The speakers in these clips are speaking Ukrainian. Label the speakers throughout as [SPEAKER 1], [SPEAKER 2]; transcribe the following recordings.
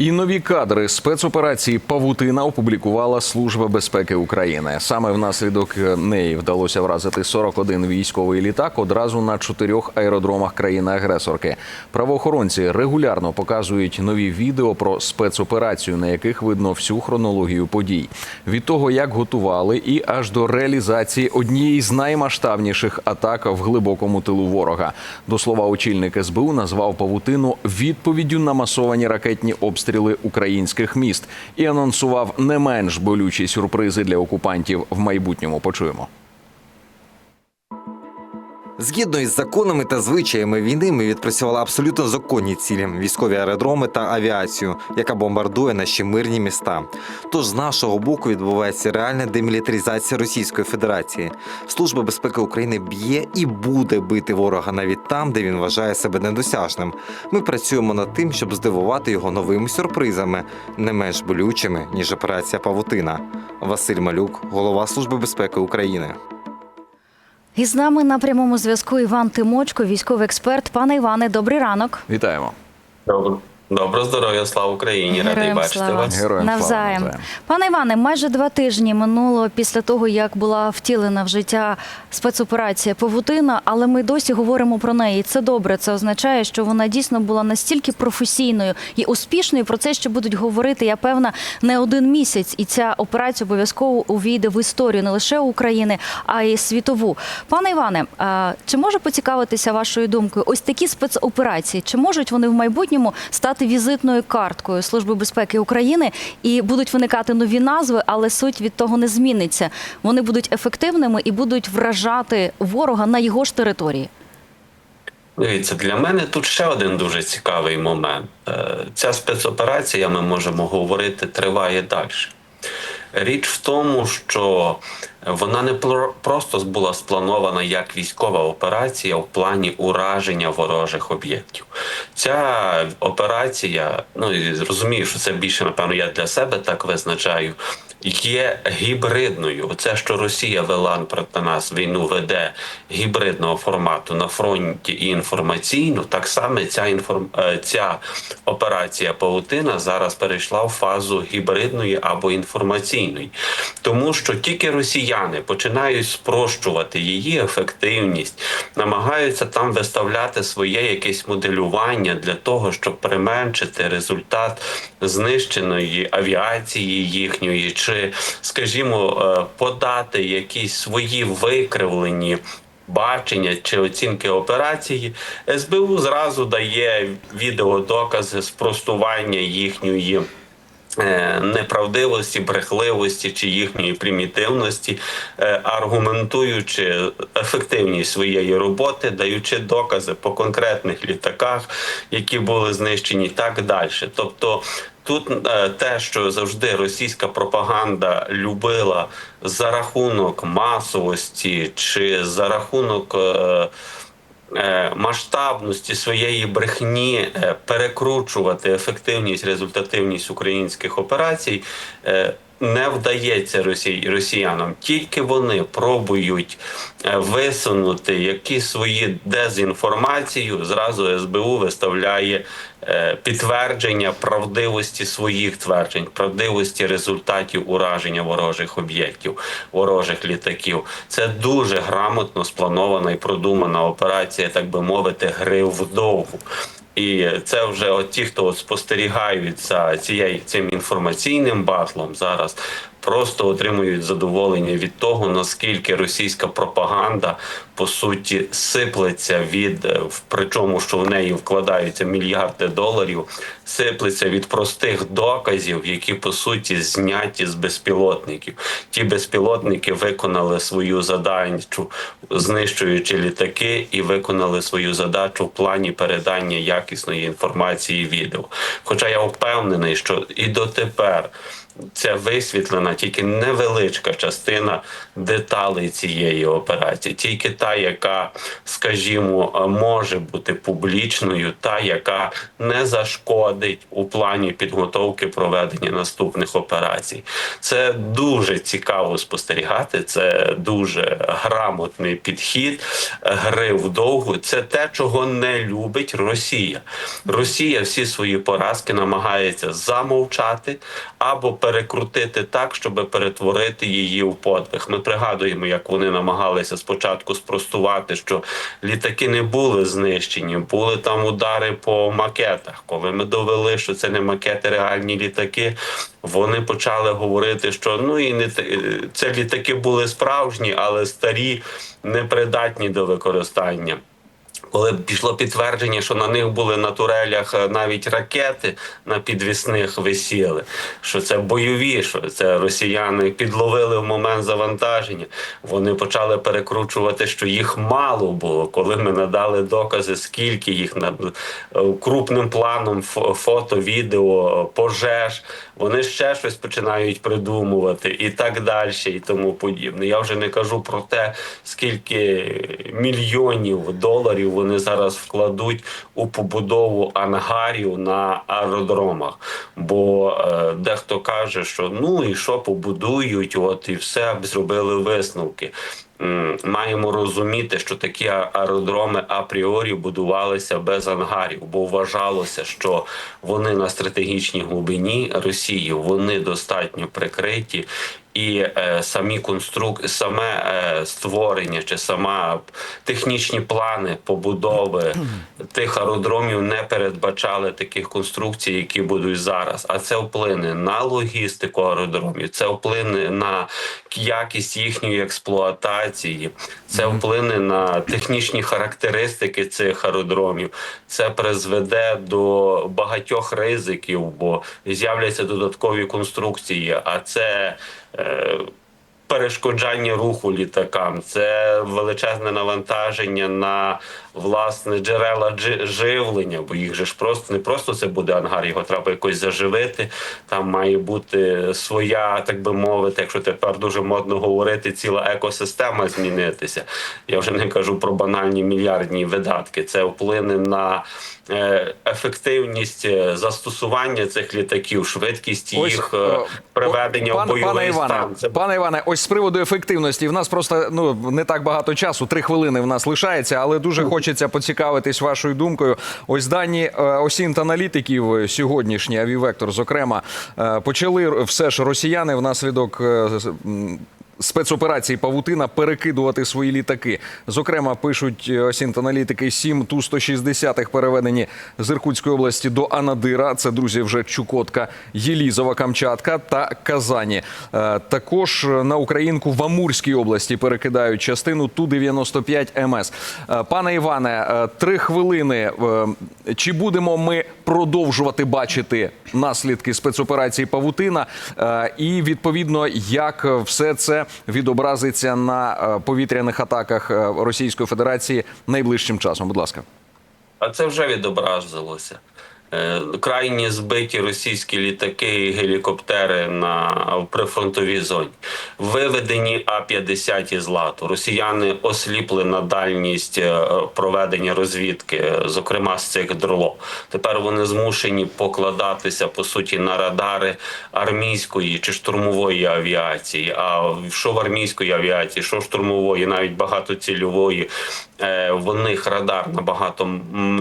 [SPEAKER 1] І нові кадри спецоперації Павутина опублікувала Служба безпеки України. Саме внаслідок неї вдалося вразити 41 військовий літак одразу на чотирьох аеродромах країни-агресорки. Правоохоронці регулярно показують нові відео про спецоперацію, на яких видно всю хронологію подій. Від того, як готували, і аж до реалізації однієї з наймасштабніших атак в глибокому тилу ворога. До слова, очільник СБУ назвав павутину відповіддю на масовані ракетні обстріли українських міст і анонсував не менш болючі сюрпризи для окупантів в майбутньому. Почуємо.
[SPEAKER 2] Згідно із законами та звичаями війни, ми відпрацювали абсолютно законні цілі військові аеродроми та авіацію, яка бомбардує наші мирні міста. Тож з нашого боку відбувається реальна демілітаризація Російської Федерації. Служба безпеки України б'є і буде бити ворога навіть там, де він вважає себе недосяжним. Ми працюємо над тим, щоб здивувати його новими сюрпризами, не менш болючими ніж операція Павутина. Василь Малюк, голова Служби безпеки України.
[SPEAKER 3] І з нами на прямому зв'язку Іван Тимочко, військовий експерт. Пане Іване, добрий ранок.
[SPEAKER 1] Вітаємо.
[SPEAKER 4] Добре. Доброго здоров'я, слава Україні! Радий
[SPEAKER 3] Героям
[SPEAKER 4] бачити
[SPEAKER 3] слава.
[SPEAKER 4] вас.
[SPEAKER 1] Героям слава
[SPEAKER 3] навзаєм.
[SPEAKER 1] навзаєм.
[SPEAKER 3] Пане Іване, майже два тижні минуло після того, як була втілена в життя спецоперація Павутина, але ми досі говоримо про неї. І Це добре. Це означає, що вона дійсно була настільки професійною і успішною. Про це ще будуть говорити, я певна, не один місяць. І ця операція обов'язково увійде в історію не лише України, а й світову. Пане Іване, а чи може поцікавитися вашою думкою? Ось такі спецоперації, чи можуть вони в майбутньому стати візитною карткою Служби безпеки України і будуть виникати нові назви, але суть від того не зміниться. Вони будуть ефективними і будуть вражати ворога на його ж території.
[SPEAKER 4] Дивіться, для мене тут ще один дуже цікавий момент. Е, Ця спецоперація, ми можемо говорити, триває далі. Річ в тому, що вона не про- просто була спланована як військова операція в плані ураження ворожих об'єктів. Ця операція, ну і розумію, що це більше, напевно, я для себе так визначаю. Є гібридною. Це, що Росія вела проти нас війну веде гібридного формату на фронті і інформаційно, так само ця інформ... е, ця операція Паутина зараз перейшла в фазу гібридної або інформаційної, тому що тільки росіяни починають спрощувати її ефективність, намагаються там виставляти своє якесь моделювання для того, щоб применшити результат знищеної авіації їхньої, чи, скажімо, е, подати якісь свої викривлені. Бачення чи оцінки операції СБУ зразу дає відеодокази спростування їхньої неправдивості, брехливості чи їхньої примітивності, е, аргументуючи ефективність своєї роботи, даючи докази по конкретних літаках, які були знищені, так далі. Тобто. Тут е, те, що завжди російська пропаганда любила за рахунок масовості чи за рахунок е, е, масштабності своєї брехні е, перекручувати ефективність, результативність українських операцій. Не вдається росій, росіянам, тільки вони пробують е, висунути якісь свої дезінформацію. Зразу СБУ виставляє е, підтвердження правдивості своїх тверджень, правдивості результатів ураження ворожих об'єктів, ворожих літаків. Це дуже грамотно спланована і продумана операція, так би мовити, гри вдовгу. І це вже от ті, хто спостерігають за цією цим інформаційним батлом зараз. Просто отримують задоволення від того, наскільки російська пропаганда по суті сиплеться від е, причому, що в неї вкладаються мільярди доларів, сиплеться від простих доказів, які по суті зняті з безпілотників. Ті безпілотники виконали свою задачу, знищуючи літаки, і виконали свою задачу в плані передання якісної інформації відео. Хоча я впевнений, що і дотепер ця висвітлена тільки невеличка частина деталей цієї операції, тільки та, яка, скажімо, може бути публічною, та яка не зашкодить у плані підготовки проведення наступних операцій. Це дуже цікаво спостерігати. Це дуже грамотний підхід гри вдовгу. Це те, чого не любить Росія. Росія всі свої поразки намагається замовчати або перекрутити так, щоб перетворити її у подвиг. Ми пригадуємо, як вони намагалися спочатку спростувати, що літаки не були знищені, були там удари по макетах. Коли ми довели, що це не макети, реальні літаки. Вони почали говорити, що ну і не це літаки були справжні, але старі, непридатні до використання. Коли пішло підтвердження, що на них були на турелях е, навіть ракети на підвісних висіли, що це бойові, що це росіяни підловили в момент завантаження. Вони почали перекручувати, що їх мало було. Коли ми надали докази, скільки їх на е, крупним планом, фо- фото, відео, пожеж. Вони ще щось починають придумувати і так далі, і тому подібне. Я вже не кажу про те, скільки мільйонів доларів вони зараз вкладуть у побудову ангарів на аеродромах. Бо е, дехто каже, що ну і що побудують, от і все зробили висновки. Маємо розуміти, що такі аеродроми апріорі будувалися без ангарів, бо вважалося, що вони на стратегічній глибині Росії вони достатньо прикриті, і е, самі конструк... саме е, створення чи сама технічні плани побудови тих аеродромів не передбачали таких конструкцій, які будуть зараз. А це вплине на логістику аеродромів, це вплине на якість їхньої експлуатації, це вплине на технічні характеристики цих аеродромів. Це призведе до багатьох ризиків, бо з'являться додаткові конструкції. А це перешкоджання руху літакам, це величезне навантаження на власне джерела живлення, бо їх же ж просто не просто це буде ангар, його треба якось заживити. Там має бути своя, так би мовити, якщо тепер дуже модно говорити, ціла екосистема змінитися. Я вже не кажу про банальні мільярдні видатки. Це вплине на е, ефективність е, застосування цих літаків, швидкість їх е,
[SPEAKER 1] е,
[SPEAKER 4] приведення
[SPEAKER 1] пан-
[SPEAKER 4] в бойовий
[SPEAKER 1] пане Іване,
[SPEAKER 4] стан. Це
[SPEAKER 1] пане Іване, ось з приводу ефективності. В нас просто ну не так багато часу, три хвилини в нас лишається, але дуже хочеться поцікавитись вашою думкою. Ось дані е, осінт аналітиків е, сьогоднішні Авівектор, зокрема, е, почали все ж росіяни внаслідок. Спецоперації Павутина перекидувати свої літаки. Зокрема, пишуть е, осінт-аналітики 7 Ту-160 переведені з Іркутської області до Анадира. Це друзі вже Чукотка, Єлізова, Камчатка та Казані. Е, Також на Українку в Амурській області перекидають частину Ту-95 МС. Е, Пане Іване, три хвилини. Чи будемо ми продовжувати бачити наслідки спецоперації Павутина? І відповідно, як все це відобразиться на е, повітряних атаках е, Російської Федерації найближчим часом? Будь ласка.
[SPEAKER 4] А це вже відобразилося. Е, Крайні збиті російські літаки і гелікоптери на прифронтовій зоні, виведені А-50 із лату. Росіяни осліпли на дальність е, проведення розвідки, е, зокрема з цих дроло. Тепер вони змушені покладатися по суті на радари армійської чи штурмової авіації. А що в армійської авіації, що штурмової, навіть багатоцільової, в них радар набагато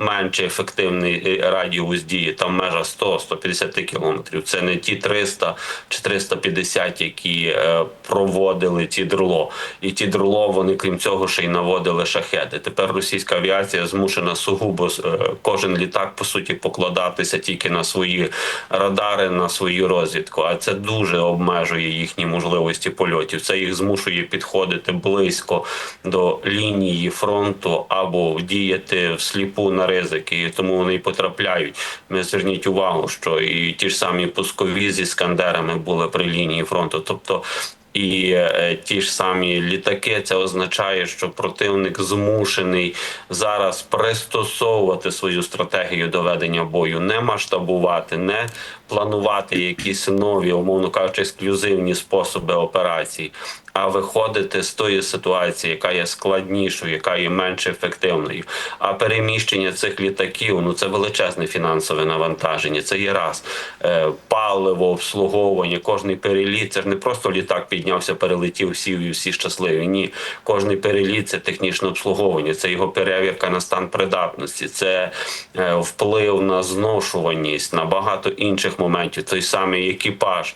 [SPEAKER 4] менше ефективний е, радіус дії, там межа 100-150 кілометрів. Це не ті 300 чи 350, які е, проводили ті дроло. І ті дроло, вони крім цього ще й наводили шахеди. Тепер російська авіація змушена сугубо е, кожен літак по суті покладатися тільки на свої радари, на свою розвідку. А це дуже обмежує їхні можливості польотів. Це їх змушує підходити близько до лінії фронту або діяти всліпу на ризики, і тому вони й потрапляють. Ми зверніть увагу, що і ті ж самі пускові зі скандерами були при лінії фронту. Тобто і е, ті ж самі літаки. Це означає, що противник змушений зараз пристосовувати свою стратегію до ведення бою, не масштабувати, не планувати якісь нові, умовно кажучи, ексклюзивні способи операцій, а виходити з тої ситуації, яка є складнішою, яка є менш ефективною. А переміщення цих літаків ну це величезне фінансове навантаження. Це є раз Е, паливо, обслуговування, кожний переліт. Це ж не просто літак піднявся, перелетів, сів і всі щасливі. Ні, кожний переліт це технічне обслуговування, це його перевірка на стан придатності, це е, вплив на зношуваність, на багато інших моментів. Той самий екіпаж.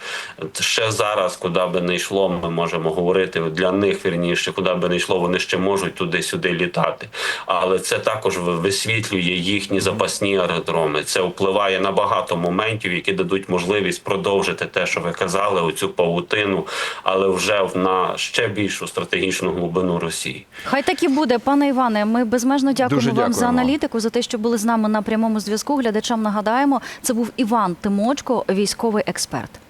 [SPEAKER 4] Ще зараз, куди би не йшло, ми можемо говорити для них вірніше, куди би не йшло, вони ще можуть туди-сюди літати. Але це також висвітлює їхні запасні аеродроми. Це впливає на багато моментів, які дадуть можливість продовжити те, що ви казали, оцю павутину, але вже в- на ще більшу стратегічну глибину Росії.
[SPEAKER 3] Хай так і буде, пане Іване. Ми безмежно дякуємо
[SPEAKER 1] Дуже
[SPEAKER 3] вам за аналітику, за те, що були з нами на прямому зв'язку. Глядачам нагадаємо, це був Іван Тимочко, військовий експерт.